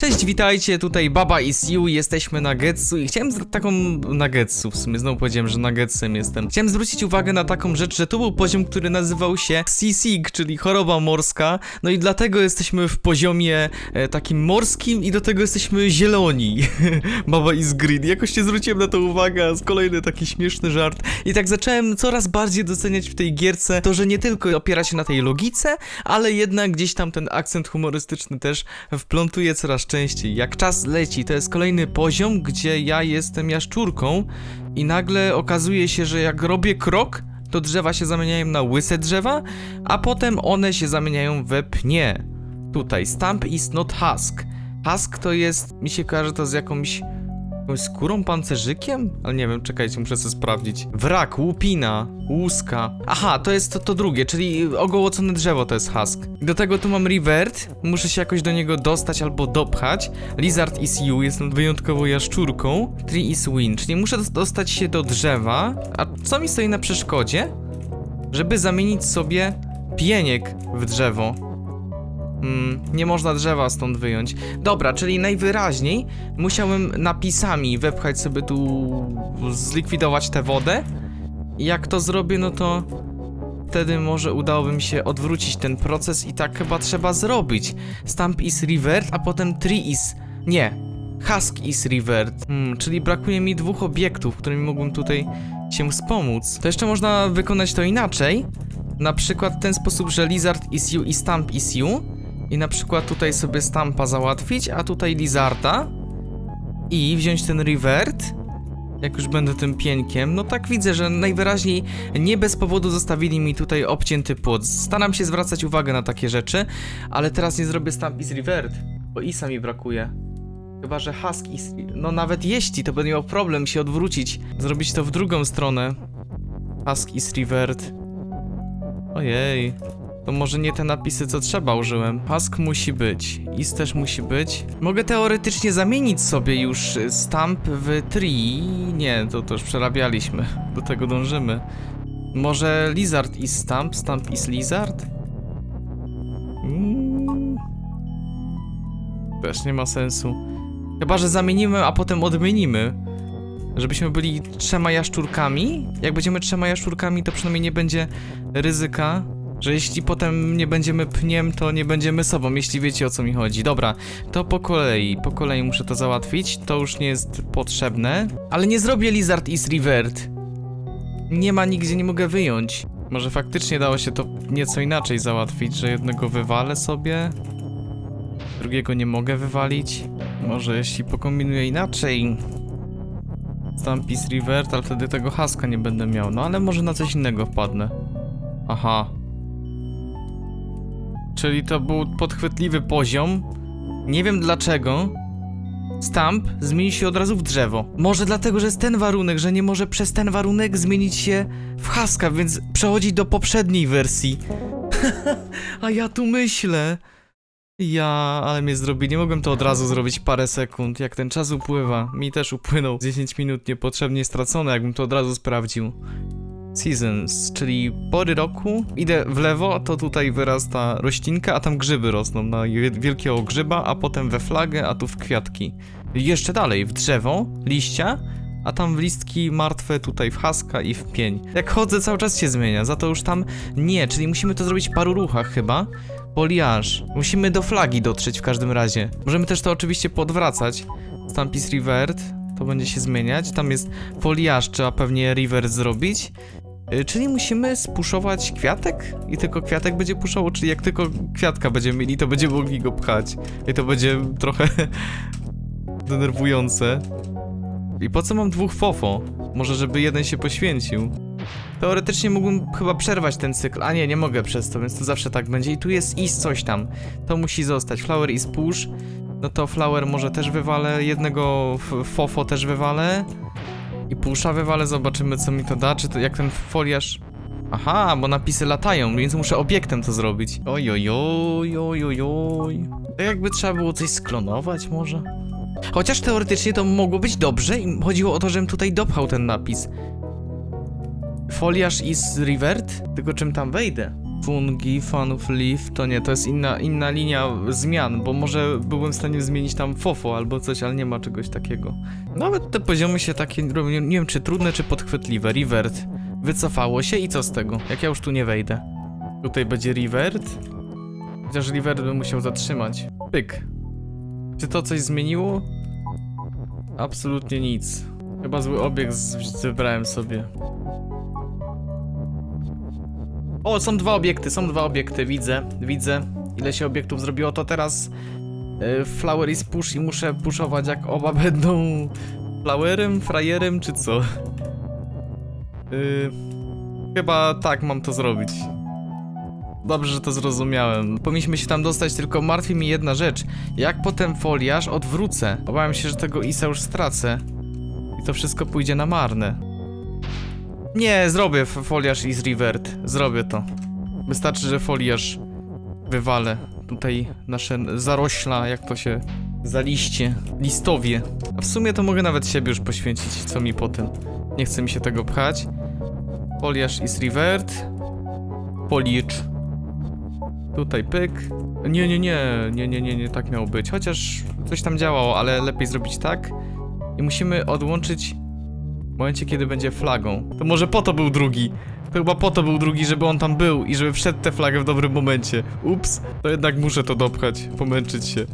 Cześć, witajcie, tutaj Baba i Siu, jesteśmy na Getsu i chciałem taką na Getsu, w sumie znowu powiedziałem, że na Getsem jestem. Chciałem zwrócić uwagę na taką rzecz, że to był poziom, który nazywał się Seasick, czyli choroba morska, no i dlatego jesteśmy w poziomie e, takim morskim i do tego jesteśmy zieloni. Baba is green, jakoś nie zwróciłem na to uwagę, a z kolejny taki śmieszny żart. I tak zacząłem coraz bardziej doceniać w tej gierce to, że nie tylko opiera się na tej logice, ale jednak gdzieś tam ten akcent humorystyczny też wplątuje coraz częściej. Jak czas leci, to jest kolejny poziom, gdzie ja jestem jaszczurką i nagle okazuje się, że jak robię krok, to drzewa się zamieniają na łyse drzewa, a potem one się zamieniają we pnie. Tutaj, stamp is not husk. Husk to jest, mi się kojarzy to z jakąś jakąś skórą, pancerzykiem? Ale nie wiem, czekajcie, muszę sobie sprawdzić. Wrak, łupina, łuska. Aha, to jest to, to drugie, czyli ogołocone drzewo to jest husk. Do tego tu mam revert, muszę się jakoś do niego dostać albo dopchać. Lizard is you, jestem wyjątkowo jaszczurką. Tree is win, czyli muszę dos- dostać się do drzewa. A co mi stoi na przeszkodzie? Żeby zamienić sobie pieniek w drzewo. Mm, nie można drzewa stąd wyjąć. Dobra, czyli najwyraźniej musiałem napisami wepchać sobie tu, zlikwidować tę wodę. Jak to zrobię, no to wtedy może udałoby mi się odwrócić ten proces i tak chyba trzeba zrobić. Stamp is revert, a potem tree is... Nie. Husk is revert. Hmm, czyli brakuje mi dwóch obiektów, którymi mógłbym tutaj się wspomóc. To jeszcze można wykonać to inaczej. Na przykład w ten sposób, że lizard is you i stamp is you. I na przykład tutaj sobie stampa załatwić, a tutaj lizarda. I wziąć ten revert. Jak już będę tym pieńkiem, no tak widzę, że najwyraźniej nie bez powodu zostawili mi tutaj obcięty płot. Staram się zwracać uwagę na takie rzeczy, ale teraz nie zrobię stamp is revert, bo isa mi brakuje. Chyba, że husk is... No nawet jeśli, to będę miał problem się odwrócić. Zrobić to w drugą stronę. Husk is revert. Ojej. To może nie te napisy, co trzeba użyłem. Husk musi być. Is też musi być. Mogę teoretycznie zamienić sobie już stamp w tree. Nie, to, to już przerabialiśmy. Do tego dążymy. Może lizard is stamp, stamp is lizard? Mm. Też nie ma sensu. Chyba, że zamienimy, a potem odmienimy. Żebyśmy byli trzema jaszczurkami. Jak będziemy trzema jaszczurkami, to przynajmniej nie będzie ryzyka, że jeśli potem nie będziemy pniem, to nie będziemy sobą, jeśli wiecie o co mi chodzi. Dobra, to po kolei, po kolei muszę to załatwić, to już nie jest potrzebne. Ale nie zrobię Lizard is Revert. Nie ma nigdzie, nie mogę wyjąć. Może faktycznie dało się to nieco inaczej załatwić, że jednego wywalę sobie, drugiego nie mogę wywalić. Może jeśli pokombinuję inaczej. Stamp is Revert, ale wtedy tego haska nie będę miał. No ale może na coś innego wpadnę. Aha. Czyli to był podchwytliwy poziom. Nie wiem dlaczego. Stamp zmieni się od razu w drzewo. Może dlatego, że jest ten warunek, że nie może przez ten warunek zmienić się w haska, więc przechodzi do poprzedniej wersji. A ja tu myślę. Ja, ale mnie zrobi. Nie mogłem to od razu zrobić parę sekund. Jak ten czas upływa, mi też upłynął 10 minut niepotrzebnie stracone, jakbym to od razu sprawdził. Seasons, czyli pory roku. Idę w lewo, to tutaj wyrasta roślinka, a tam grzyby rosną na wie- wielkiego grzyba, a potem we flagę, a tu w kwiatki. Jeszcze dalej, w drzewo, liścia, a tam w listki martwe, tutaj w haska i w pień. Jak chodzę, cały czas się zmienia, za to już tam nie, czyli musimy to zrobić w paru ruchach chyba. Foliage. Musimy do flagi dotrzeć w każdym razie. Możemy też to oczywiście podwracać. Stampis revert, to będzie się zmieniać. Tam jest foliage, trzeba pewnie revert zrobić. Y, Czyli musimy spuszować kwiatek i tylko kwiatek będzie puszował, czyli jak tylko kwiatka będziemy mieli, to będziemy mogli go pchać. I to będzie trochę denerwujące. I po co mam dwóch fofo? Może żeby jeden się poświęcił. Teoretycznie mógłbym chyba przerwać ten cykl, a nie, nie mogę przez to, więc to zawsze tak będzie. I tu jest is coś tam. To musi zostać. Flower is push. No to flower może też wywalę, jednego fofo też wywalę. I pusza wywalę, zobaczymy co mi to da, czy to jak ten foliarz... Aha, bo napisy latają, więc muszę obiektem to zrobić. Oj, oj, oj, oj, oj, oj. To jakby trzeba było coś sklonować może? Chociaż teoretycznie to mogło być dobrze i chodziło o to, żebym tutaj dopchał ten napis. Foliarz is revert? Tylko czym tam wejdę? Fungi, fan of leaf, to nie, to jest inna, inna linia zmian, bo może byłem w stanie zmienić tam fofo albo coś, ale nie ma czegoś takiego. Nawet te poziomy się takie robią, nie wiem czy trudne, czy podchwytliwe. Revert. Wycofało się i co z tego? Jak ja już tu nie wejdę? Tutaj będzie revert. Chociaż revert bym musiał zatrzymać. Pyk. Czy to coś zmieniło? Absolutnie nic. Chyba zły obiekt zebrałem sobie. O, są dwa obiekty, są dwa obiekty, widzę, widzę. Ile się obiektów zrobiło, to teraz y, flower is push i muszę puszować jak oba będą flowerem, frajerem, czy co? Y, chyba tak mam to zrobić. Dobrze, że to zrozumiałem. Powinniśmy się tam dostać, tylko martwi mi jedna rzecz. Jak potem foliarz odwrócę? Obawiam się, że tego Isa już stracę. I to wszystko pójdzie na marne. Nie, zrobię foliarz i z revert. Zrobię to. Wystarczy, że foliarz wywalę. Tutaj nasze zarośla, jak to się... Za liście. Listowie. A w sumie to mogę nawet siebie już poświęcić, co mi po tym. Nie chce mi się tego pchać. Foliarz i z revert. Policz. Tutaj pyk. Nie, nie, nie, nie, nie, nie, nie, tak miało być. Chociaż coś tam działało, ale lepiej zrobić tak. I musimy odłączyć momencie, kiedy będzie flagą. To może po to był drugi. To chyba po to był drugi, żeby on tam był i żeby wszedł tę flagę w dobrym momencie. Ups, to jednak muszę to dopchać, pomęczyć się.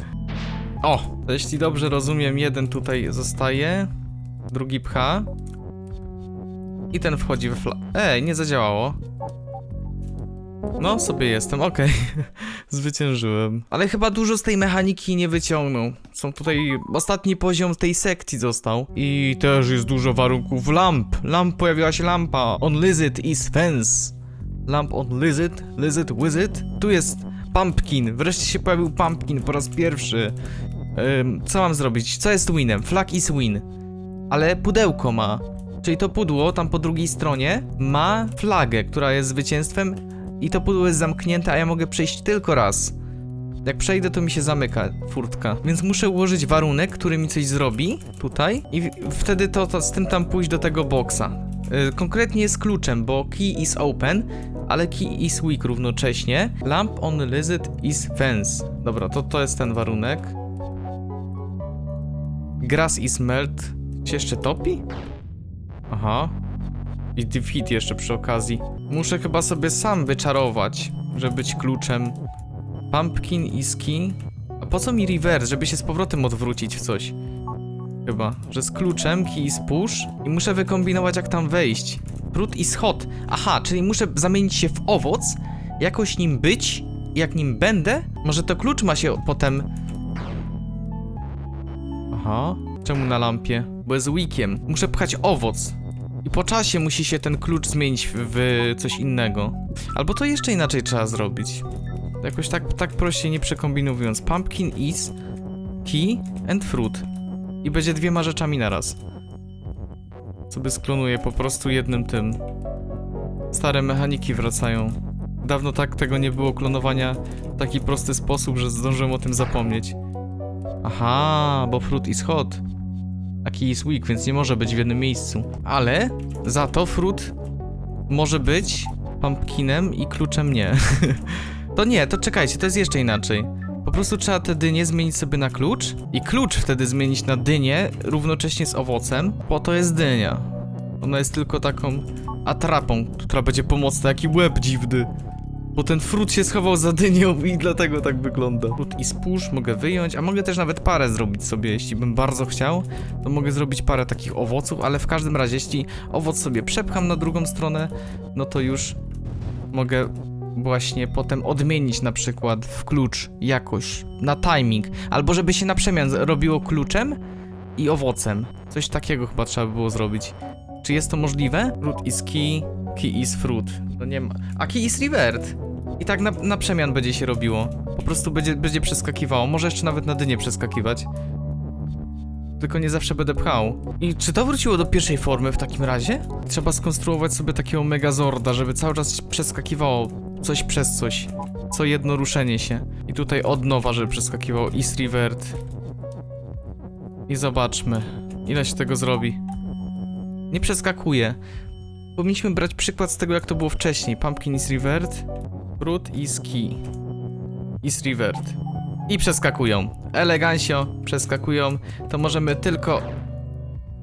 O, jeśli dobrze rozumiem, jeden tutaj zostaje, drugi pcha. I ten wchodzi we flagę. Ej, nie zadziałało. No, sobie jestem, okej. Zwyciężyłem. Ale chyba dużo z tej mechaniki nie wyciągnął. Są tutaj... Ostatni poziom tej sekcji został. I też jest dużo warunków lamp. Lamp, pojawiła się lampa. On lizard is fence. Lamp on lizard, lizard wizard. Tu jest pumpkin. Wreszcie się pojawił pumpkin po raz pierwszy. Ym, co mam zrobić? Co jest winem? Flag is win. Ale pudełko ma. Czyli to pudło tam po drugiej stronie ma flagę, która jest zwycięstwem i to pudło jest zamknięte, a ja mogę przejść tylko raz. Jak przejdę, to mi się zamyka furtka. Więc muszę ułożyć warunek, który mi coś zrobi tutaj i wtedy to, to z tym tam pójść do tego boksa. Yy, konkretnie z kluczem, bo key is open, ale key is weak równocześnie. Lamp on lizard is fence. Dobra, to to jest ten warunek. Grass is melt. Się jeszcze topi? Aha. I defeat jeszcze przy okazji. Muszę chyba sobie sam wyczarować, żeby być kluczem. Pumpkin i ski. A po co mi reverse, żeby się z powrotem odwrócić w coś? Chyba, że z kluczem, key is push i muszę wykombinować jak tam wejść. Fruit is hot. Aha, czyli muszę zamienić się w owoc, jakoś nim być, jak nim będę? Może to klucz ma się potem... Aha, czemu na lampie? Bo jest weakiem. Muszę pchać owoc. I po czasie musi się ten klucz zmienić w, coś innego. Albo to jeszcze inaczej trzeba zrobić. Jakoś tak, tak prościej nie przekombinowując. Pumpkin is key and fruit. I będzie dwiema rzeczami naraz. Sobie sklonuję po prostu jednym tym. Stare mechaniki wracają. Dawno tak tego nie było klonowania w taki prosty sposób, że zdążyłem o tym zapomnieć. Aha, bo fruit is hot. A key is weak, więc nie może być w jednym miejscu. Ale za to fruit może być pumpkinem i kluczem nie. to nie, to czekajcie, to jest jeszcze inaczej. Po prostu trzeba te dynie zmienić sobie na klucz i klucz wtedy zmienić na dynię równocześnie z owocem. Po to jest dynia. Ona jest tylko taką atrapą, która będzie pomocna. Jaki łeb dziwny. Bo ten frut się schował za dynią i dlatego tak wygląda. Frut i spóż mogę wyjąć, a mogę też nawet parę zrobić sobie, jeśli bym bardzo chciał. To mogę zrobić parę takich owoców, ale w każdym razie, jeśli owoc sobie przepcham na drugą stronę, no to już mogę właśnie potem odmienić na przykład w klucz jakoś, na timing. Albo żeby się na przemian robiło kluczem i owocem. Coś takiego chyba trzeba by było zrobić. Czy jest to możliwe? Fruit is key, key is fruit. To nie ma. A key is revert. I tak na, na przemian będzie się robiło. Po prostu będzie, będzie przeskakiwało. Może jeszcze nawet na dynie przeskakiwać. Tylko nie zawsze będę pchał. I czy to wróciło do pierwszej formy w takim razie? Trzeba skonstruować sobie takiego megazorda, żeby cały czas przeskakiwało coś przez coś. Co jedno ruszenie się. I tutaj od nowa, żeby przeskakiwało is revert. I zobaczmy, ile się tego zrobi. Nie przeskakuje. Powinniśmy brać przykład z tego, jak to było wcześniej. Pumpkin is revert. Fruit is key. Is revert. I przeskakują. Elegancio przeskakują. To możemy tylko...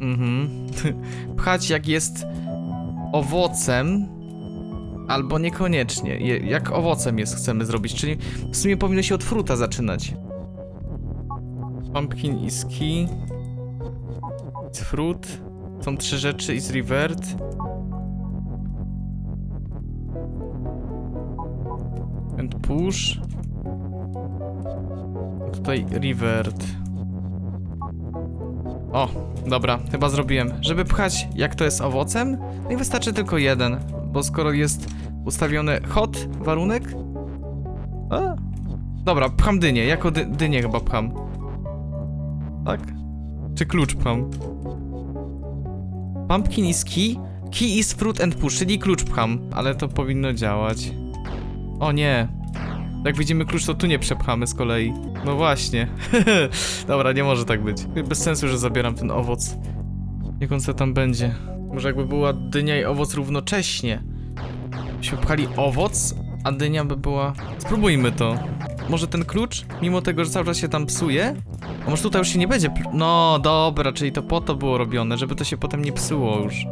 Mhm. Pchać jak jest owocem. Albo niekoniecznie. Je- Jak owocem jest chcemy zrobić. Czyli w sumie powinno się od fruta zaczynać. Pumpkin is key. Is fruit. Są trzy rzeczy. Is revert. Push. Tutaj revert. O, dobra, chyba zrobiłem. Żeby pchać jak to jest owocem, no i wystarczy tylko jeden, bo skoro jest ustawiony hot warunek. A, dobra, pcham dynię, jako dy dynię chyba pcham. Tak? Czy klucz pcham? Pumpkin is key, key is fruit and push, czyli klucz pcham, ale to powinno działać. O nie. Jak widzimy klucz, to tu nie przepchamy z kolei. No właśnie. Dobra, nie może tak być. Bez sensu, że zabieram ten owoc. Niech on se tam będzie. Może jakby była dynia i owoc równocześnie. Byśmy pchali owoc, a dynia by była... Spróbujmy to. Może ten klucz, mimo tego, że cały czas się tam psuje? A może tutaj już się nie będzie... No, dobra, czyli to po to było robione, żeby to się potem nie psuło już.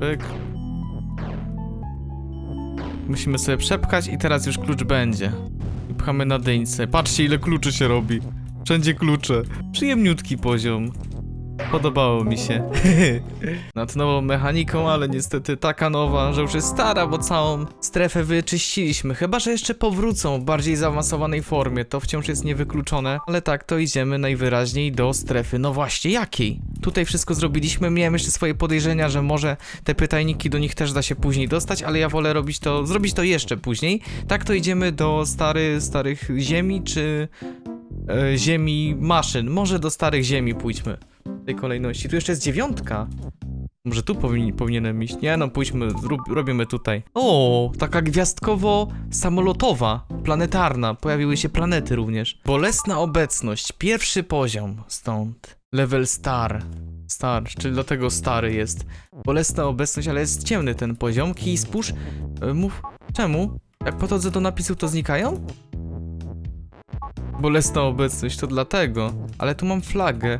Pyk. Musimy sobie przepchać i teraz już klucz będzie. I pchamy na dyńce. Patrzcie ile kluczy się robi. Wszędzie klucze. Przyjemniutki poziom. Podobało mi się. Nad nową mechaniką, ale niestety taka nowa, że już jest stara, bo całą strefę wyczyściliśmy. Chyba, że jeszcze powrócą w bardziej zaawansowanej formie. To wciąż jest niewykluczone. Ale tak, to idziemy najwyraźniej do strefy. No właśnie, jakiej? Tutaj wszystko zrobiliśmy. Miałem jeszcze swoje podejrzenia, że może te pytajniki do nich też da się później dostać, ale ja wolę robić to, zrobić to jeszcze później. Tak to idziemy do stary, starych ziemi, czy e, ziemi maszyn. Może do starych ziemi pójdźmy tej kolejności. Tu jeszcze jest dziewiątka. Może tu powinienem iść. Nie no, pójdźmy, robimy tutaj. O, taka gwiazdkowo-samolotowa, planetarna. Pojawiły się planety również. Bolesna obecność, pierwszy poziom stąd. Level star. Star, czyli dlatego stary jest. Bolesna obecność, ale jest ciemny ten poziom. Kij spójrz. E, Mów, czemu? Jak podchodzę do napisów, to znikają? Bolesna obecność, to dlatego. Ale tu mam flagę.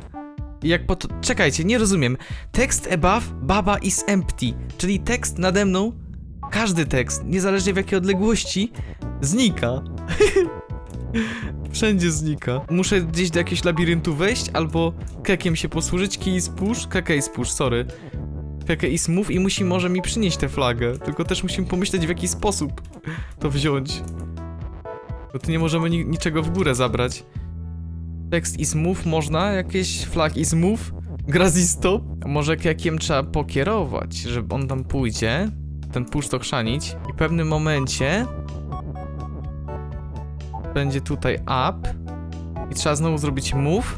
Jak po to... Czekajcie, nie rozumiem. Tekst above, baba is empty. Czyli tekst nade mną, każdy tekst, niezależnie w jakiej odległości, znika. Wszędzie znika. Muszę gdzieś do jakiegoś labiryntu wejść, albo kekiem się posłużyć, key is push, keke is push, sorry. Keke is move i musi może mi przynieść tę flagę. Tylko też musimy pomyśleć w jaki sposób to wziąć. Bo tu nie możemy ni niczego w górę zabrać. Tekst is move można, jakieś flag is move, is stop. Może jakiem trzeba pokierować, żeby on tam pójdzie, ten push to chrzanić i w pewnym momencie będzie tutaj up i trzeba znowu zrobić move,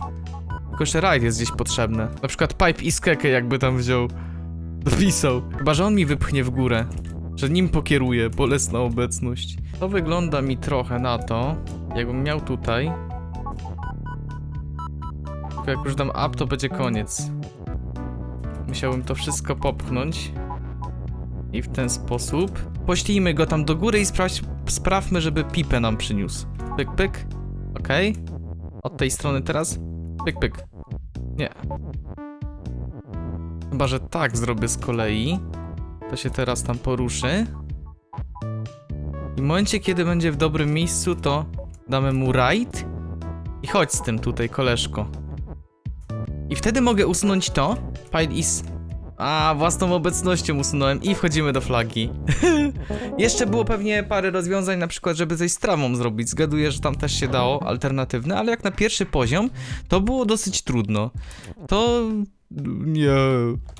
tylko jeszcze ride jest gdzieś potrzebne. Na przykład pipe is keke jakby tam wziął, dopisał. Chyba, że on mi wypchnie w górę, że nim pokieruje, bolesna obecność. To wygląda mi trochę na to, jakbym miał tutaj jak już dam up, to będzie koniec. Musiałbym to wszystko popchnąć. I w ten sposób. Poślijmy go tam do góry i sprawdź, sprawmy, żeby pipę nam przyniósł. Pyk, pyk. Okej. Od tej strony teraz. Pyk, pyk. Nie. Chyba, że tak zrobię z kolei. To się teraz tam poruszy. I w momencie, kiedy będzie w dobrym miejscu, to damy mu right. I chodź z tym tutaj, koleżko. I wtedy mogę usunąć to. Pile is. A, własną obecnością usunąłem i wchodzimy do flagi. Jeszcze było pewnie parę rozwiązań, na przykład, żeby coś z trawą zrobić. Zgaduję, że tam też się dało, alternatywne, ale jak na pierwszy poziom, to było dosyć trudno. To. Nie.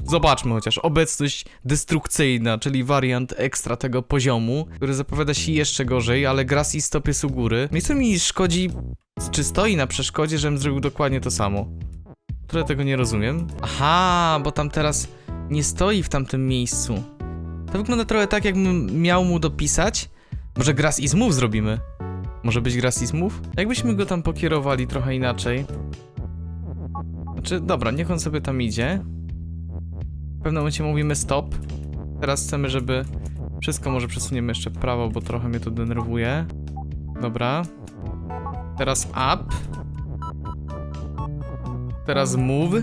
Zobaczmy chociaż. Obecność destrukcyjna, czyli wariant ekstra tego poziomu, który zapowiada się jeszcze gorzej, ale grass i stop jest góry. No i co mi szkodzi, czy stoi na przeszkodzie, żebym zrobił dokładnie to samo? Trochę tego nie rozumiem. Aha, bo tam teraz nie stoi w tamtym miejscu. To wygląda trochę tak, jakbym miał mu dopisać. Może Grass is Move zrobimy? Może być Grass is Move? Jakbyśmy go tam pokierowali trochę inaczej. Znaczy, dobra, niech on sobie tam idzie. W pewnym momencie mówimy stop. Teraz chcemy, żeby Wszystko może przesuniemy jeszcze w prawo, bo trochę mnie to denerwuje. Dobra. Teraz up. Teraz move.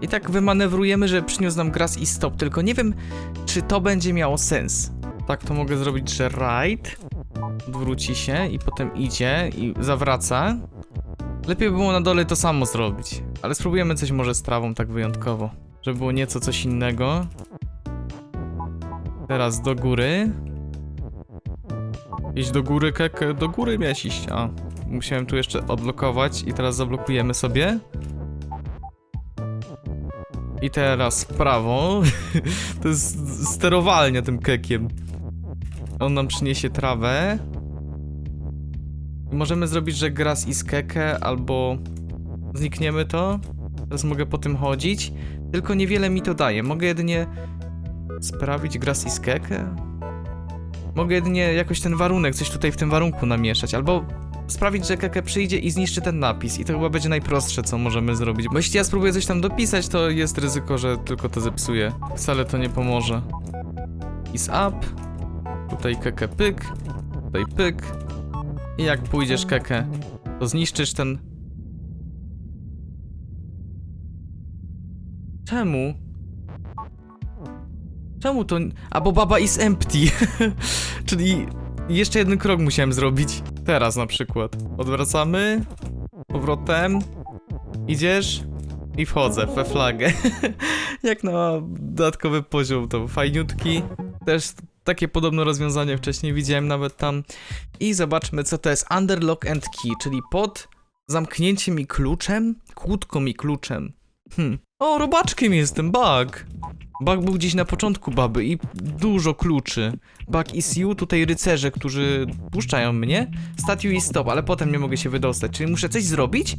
I tak wymanewrujemy, że przyniósł nam grass i stop, tylko nie wiem, czy to będzie miało sens. Tak, to mogę zrobić, że right, odwróci się i potem idzie i zawraca. Lepiej by było na dole to samo zrobić, ale spróbujemy coś może z trawą tak wyjątkowo, żeby było nieco coś innego. Teraz do góry. Iść do góry, kek, do góry miałeś iść. A, musiałem tu jeszcze odblokować i teraz zablokujemy sobie. I teraz prawo. to jest sterowanie tym kekiem. On nam przyniesie trawę. I możemy zrobić, że grass i skekę, albo znikniemy to. Teraz mogę po tym chodzić. Tylko niewiele mi to daje. Mogę jedynie sprawić grass i skekę. Mogę jedynie jakoś ten warunek, coś tutaj w tym warunku namieszać, albo sprawić, że Keke przyjdzie i zniszczy ten napis. I to chyba będzie najprostsze, co możemy zrobić. Bo jeśli ja spróbuję coś tam dopisać, to jest ryzyko, że tylko to zepsuje. Wcale to nie pomoże. Is up. Tutaj Keke pyk. Tutaj pyk. I jak pójdziesz Keke, to zniszczysz ten... Czemu? Czemu to... A bo baba is empty. Czyli jeszcze jeden krok musiałem zrobić. Teraz na przykład. Odwracamy. Powrotem. Idziesz. I wchodzę we flagę. Jak na dodatkowy poziom to fajniutki. Też takie podobne rozwiązanie wcześniej widziałem nawet tam. I zobaczmy co to jest under lock and key, czyli pod zamknięciem i kluczem, kłódką i kluczem. Hmm. O, robaczkiem jestem, bug. Bug był gdzieś na początku baby i dużo kluczy. Bug is you, tutaj rycerze, którzy puszczają mnie. Statue i stop, ale potem nie mogę się wydostać, czyli muszę coś zrobić.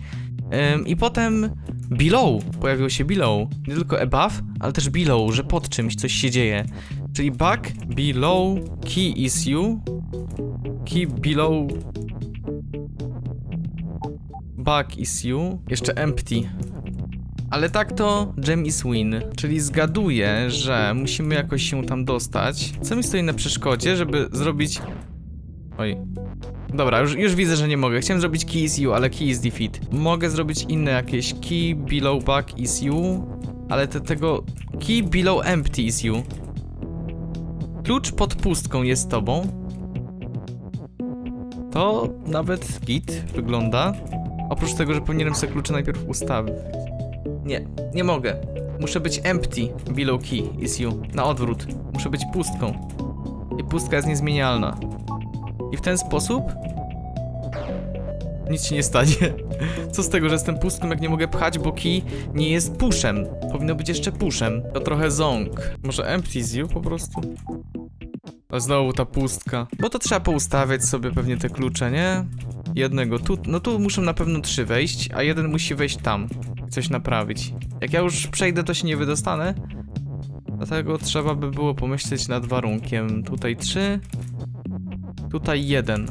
Ym, I potem below, pojawiło się below. Nie tylko above, ale też below, że pod czymś coś się dzieje. Czyli bug, below, key is you, key below, bug is you, jeszcze empty. Ale tak to Gem is win, czyli zgaduję, że musimy jakoś się tam dostać. Co mi stoi na przeszkodzie, żeby zrobić... Oj. Dobra, już, już widzę, że nie mogę. Chciałem zrobić key is you, ale key is defeat. Mogę zrobić inne jakieś key below back is you, ale te, tego key below empty is you. Klucz pod pustką jest tobą. To nawet git wygląda. Oprócz tego, że powinienem sobie klucze najpierw ustawić. Nie, nie mogę. Muszę być empty below key is you. Na odwrót. Muszę być pustką. I pustka jest niezmienialna. I w ten sposób nic się nie stanie. Co z tego, że jestem pustką, jak nie mogę pchać, bo key nie jest pushem. Powinno być jeszcze pushem. To trochę ząg. Może empty is you po prostu? A znowu ta pustka. Bo to trzeba poustawiać sobie pewnie te klucze, nie? Jednego tu, no tu muszą na pewno trzy wejść, a jeden musi wejść tam. Coś naprawić. Jak ja już przejdę, to się nie wydostanę. Dlatego trzeba by było pomyśleć nad warunkiem. Tutaj trzy, tutaj jeden.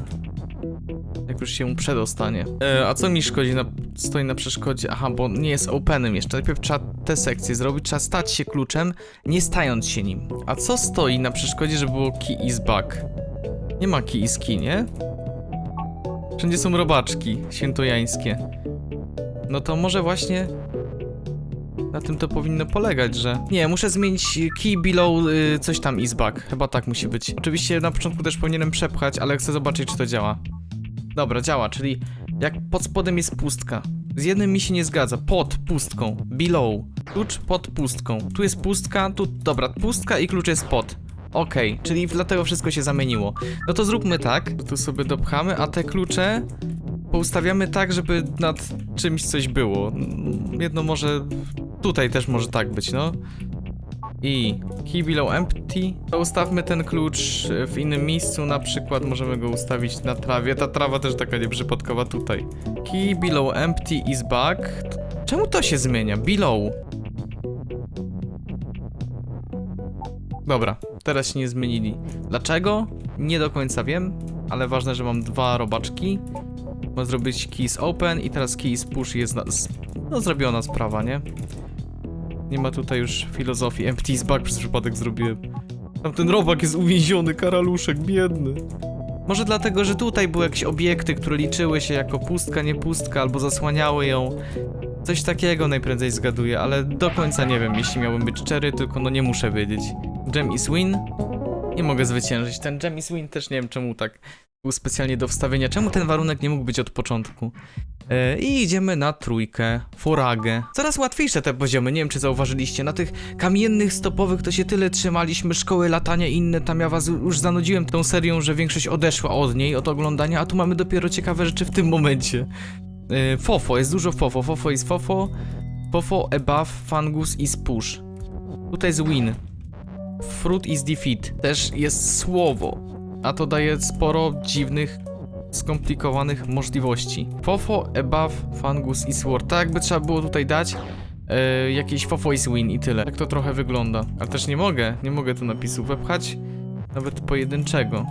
Jak już się przedostanie. E, a co mi szkodzi, na, stoi na przeszkodzie? Aha, bo nie jest openem jeszcze. Najpierw trzeba tę sekcję zrobić, trzeba stać się kluczem, nie stając się nim. A co stoi na przeszkodzie, żeby było key is back? Nie ma key is key, nie? Wszędzie są robaczki świętojańskie. No to może właśnie na tym to powinno polegać, że... Nie, muszę zmienić key below y, coś tam is back. Chyba tak musi być. Oczywiście na początku też powinienem przepchać, ale chcę zobaczyć, czy to działa. Dobra, działa, czyli jak pod spodem jest pustka. Z jednym mi się nie zgadza. Pod pustką. Below. Klucz pod pustką. Tu jest pustka, tu... Dobra, pustka i klucz jest pod. Okej, czyli dlatego wszystko się zamieniło. No to zróbmy tak, tu sobie dopchamy, a te klucze poustawiamy tak, żeby nad czymś coś było. Jedno może... Tutaj też może tak być, no. I key below empty. To ustawmy ten klucz w innym miejscu, na przykład możemy go ustawić na trawie. Ta trawa też taka nieprzypadkowa tutaj. Key below empty is back. Czemu to się zmienia? Below. Dobra, teraz się nie zmienili. Dlaczego? Nie do końca wiem, ale ważne, że mam dwa robaczki. Mam zrobić keys open i teraz keys push jest na, z, no zrobiona sprawa, nie? Nie ma tutaj już filozofii. Empty is bug przez przypadek zrobiłem. Tam ten robak jest uwięziony, karaluszek, biedny. Może dlatego, że tutaj były jakieś obiekty, które liczyły się jako pustka, nie pustka, albo zasłaniały ją. Coś takiego najprędzej zgaduję, ale do końca nie wiem, jeśli miałbym być szczery, tylko no nie muszę wiedzieć. Gem is win? Nie mogę zwyciężyć. Ten gem is win też nie wiem czemu tak specjalnie do wstawienia. Czemu ten warunek nie mógł być od początku? E, I idziemy na trójkę, foragę. Coraz łatwiejsze te poziomy, nie wiem czy zauważyliście. Na tych kamiennych stopowych to się tyle trzymaliśmy, szkoły latania i inne, tam ja was już zanudziłem tą serią, że większość odeszła od niej, od oglądania, a tu mamy dopiero ciekawe rzeczy w tym momencie. E, Fofo, jest dużo fofo, fofo jest fofo, fofo, above, fungus is push. Tutaj jest win. Fruit is defeat. Też jest słowo, a to daje sporo dziwnych skomplikowanych możliwości. Fofo, above, fungus i sword. Tak jakby trzeba było tutaj dać e, jakieś fofo is win i tyle. Tak to trochę wygląda. Ale też nie mogę, nie mogę tu napisu wepchać. Nawet pojedynczego.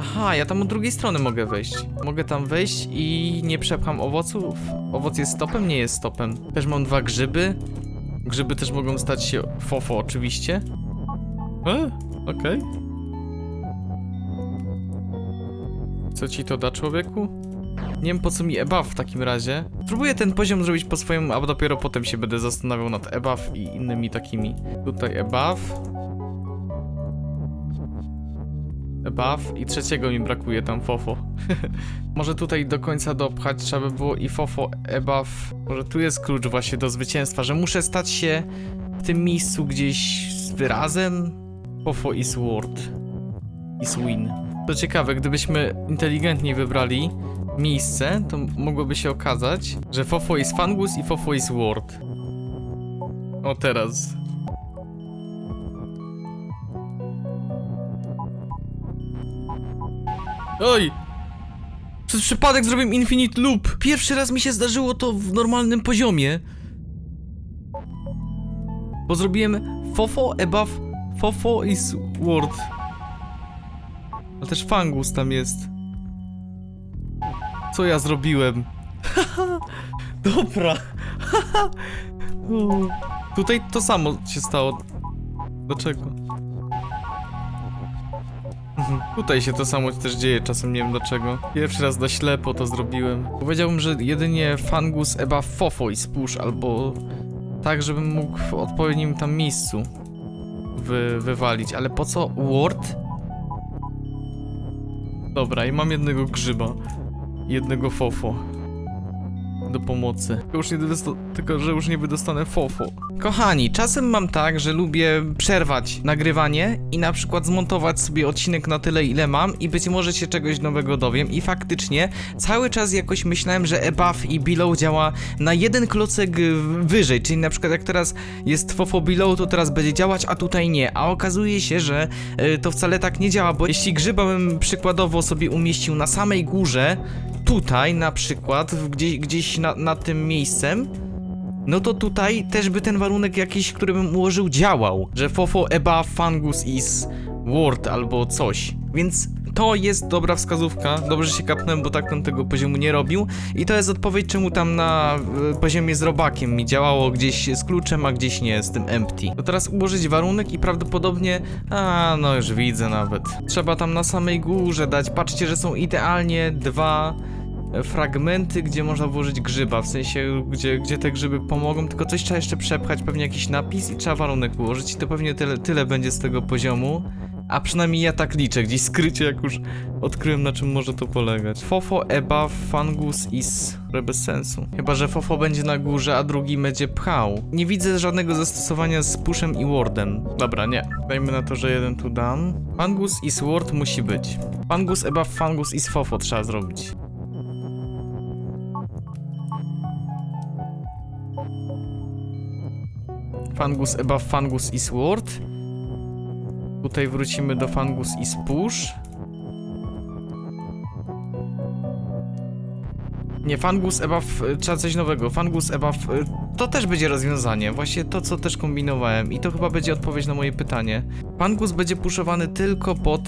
Aha, ja tam od drugiej strony mogę wejść. Mogę tam wejść i nie przepcham owoców. Owoc jest stopem? Nie jest stopem. Też mam dwa grzyby. Grzyby też mogą stać się fofo oczywiście. E, okej. Co ci to da, człowieku? Nie wiem po co mi ebuff w takim razie. Spróbuję ten poziom zrobić po swojemu, a dopiero potem się będę zastanawiał nad ebuff i innymi takimi. Tutaj ebuff. Ebuff i trzeciego mi brakuje tam fofo. Może tutaj do końca dopchać trzeba by było i fofo, ebuff. Może tu jest klucz właśnie do zwycięstwa, że muszę stać się w tym miejscu gdzieś z wyrazem. Fofo i sword. Is win. To ciekawe, gdybyśmy inteligentnie wybrali miejsce, to mogłoby się okazać, że Fofo is Fungus i Fofo is Ward. O teraz. Oj! Przez przypadek zrobiłem Infinite Loop. Pierwszy raz mi się zdarzyło to w normalnym poziomie. Bo zrobiłem Fofo above Fofo is Ward. Ale też Fangus tam jest. Co ja zrobiłem? Dobra. Tutaj to samo się stało. Dlaczego? Mhm. Tutaj się to samo też dzieje, czasem nie wiem dlaczego. Pierwszy raz na ślepo to zrobiłem. Powiedziałbym, że jedynie Fangus Eba Fofo i Spush, albo tak, żebym mógł w odpowiednim tam miejscu wy, wywalić. Ale po co Ward? Dobra, i mam jednego grzyba. Jednego fofo. Do pomocy. Już nie tylko, że już nie wydostanę fofo. Kochani, czasem mam tak, że lubię przerwać nagrywanie i na przykład zmontować sobie odcinek na tyle, ile mam i być może się czegoś nowego dowiem. I faktycznie cały czas jakoś myślałem, że above i below działa na jeden klocek wyżej. Czyli na przykład jak teraz jest fofo below, to teraz będzie działać, a tutaj nie. A okazuje się, że y, to wcale tak nie działa, bo jeśli grzyba bym przykładowo sobie umieścił na samej górze, tutaj na przykład, gdzieś, gdzieś na, nad tym miejscem, no to tutaj też by ten warunek jakiś, który bym ułożył, działał. Że fofo above fungus is word albo coś. Więc to jest dobra wskazówka. Dobrze się kapnąłem, bo tak on tego poziomu nie robił. I to jest odpowiedź, czemu tam na y, poziomie z robakiem mi działało gdzieś z kluczem, a gdzieś nie, z tym empty. To teraz ułożyć warunek i prawdopodobnie... A, no już widzę nawet. Trzeba tam na samej górze dać. Patrzcie, że są idealnie dwa fragmenty, gdzie można włożyć grzyba, w sensie, gdzie, gdzie te grzyby pomogą, tylko coś trzeba jeszcze przepchać, pewnie jakiś napis i trzeba warunek ułożyć i to pewnie tyle, tyle będzie z tego poziomu. A przynajmniej ja tak liczę, gdzieś skrycie, jak już odkryłem na czym może to polegać. Fofo, above, fungus is... trochę bez sensu. Chyba, że Fofo będzie na górze, a drugi będzie pchał. Nie widzę żadnego zastosowania z pushem i wardem. Dobra, nie. Dajmy na to, że jeden tu dam. Fungus is ward musi być. Fungus above, fungus is Fofo trzeba zrobić. Fungus above Fungus is Ward. Tutaj wrócimy do Fungus is Push. Nie, Fungus above, y, trzeba coś nowego. Fungus above, y, to też będzie rozwiązanie. Właśnie to, co też kombinowałem. I to chyba będzie odpowiedź na moje pytanie. Fungus będzie puszowany tylko pod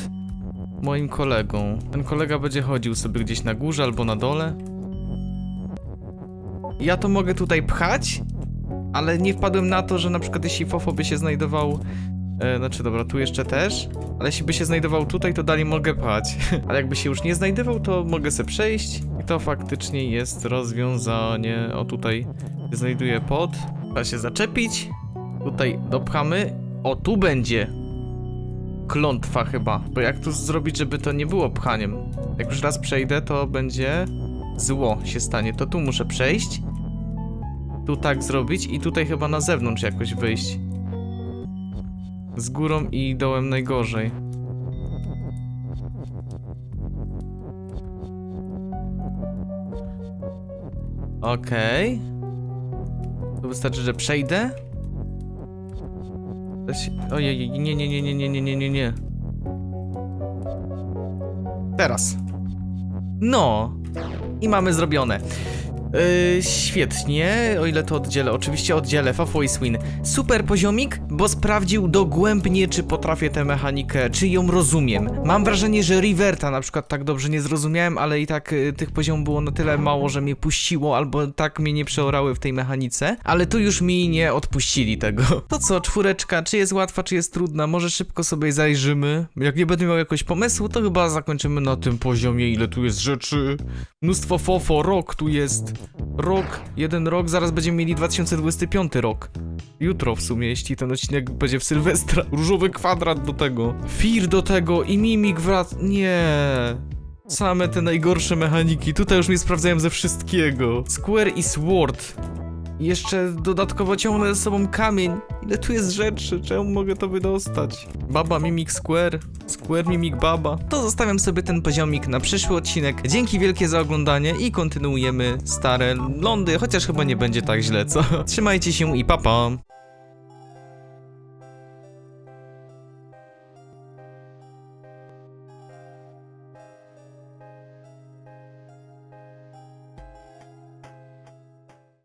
moim kolegą. Ten kolega będzie chodził sobie gdzieś na górze albo na dole. Ja to mogę tutaj pchać, ale nie wpadłem na to, że na przykład jeśli Fofo by się znajdował E, znaczy dobra, tu jeszcze też, ale jeśli by się znajdował tutaj, to dalej mogę pchać. ale jakby się już nie znajdował, to mogę se przejść i to faktycznie jest rozwiązanie. O tutaj się znajduje pod, trzeba się zaczepić, tutaj dopchamy, o tu będzie klątwa chyba, bo jak tu zrobić, żeby to nie było pchaniem? Jak już raz przejdę, to będzie zło się stanie, to tu muszę przejść, tu tak zrobić i tutaj chyba na zewnątrz jakoś wyjść. Z górą i dołem najgorzej. Okej. To wystarczy, że przejdę? Ojej, nie, nie, nie, nie, nie, nie, nie, nie, nie. Teraz. No. I mamy zrobione. Yy, świetnie, o ile to oddzielę. Oczywiście oddzielę, Fafo Swin. Super poziomik, bo sprawdził dogłębnie, czy potrafię tę mechanikę, czy ją rozumiem. Mam wrażenie, że Riverta na przykład tak dobrze nie zrozumiałem, ale i tak y, tych poziomów było na tyle mało, że mnie puściło, albo tak mnie nie przeorały w tej mechanice. Ale tu już mi nie odpuścili tego. To co, czwóreczka, czy jest łatwa, czy jest trudna? Może szybko sobie zajrzymy. Jak nie będę miał jakiegoś pomysłu, to chyba zakończymy na tym poziomie, ile tu jest rzeczy. Mnóstwo fofo, rok tu jest. Rok, jeden rok, zaraz będziemy mieli 2025 rok. Jutro w sumie, jeśli ten odcinek będzie w Sylwestra. Różowy kwadrat do tego. Fir do tego i mimik wrac... Nie. Same te najgorsze mechaniki. Tutaj już mnie sprawdzają ze wszystkiego. Square i Sword. I Jeszcze dodatkowo ciągnę ze sobą kamień. Ile tu jest rzeczy? Czemu mogę to wydostać? Baba Mimik Square. Square Mimik Baba. To zostawiam sobie ten poziomik na przyszły odcinek. Dzięki wielkie za oglądanie i kontynuujemy stare lądy, chociaż chyba nie będzie tak źle, co? Trzymajcie się i papa. Pa.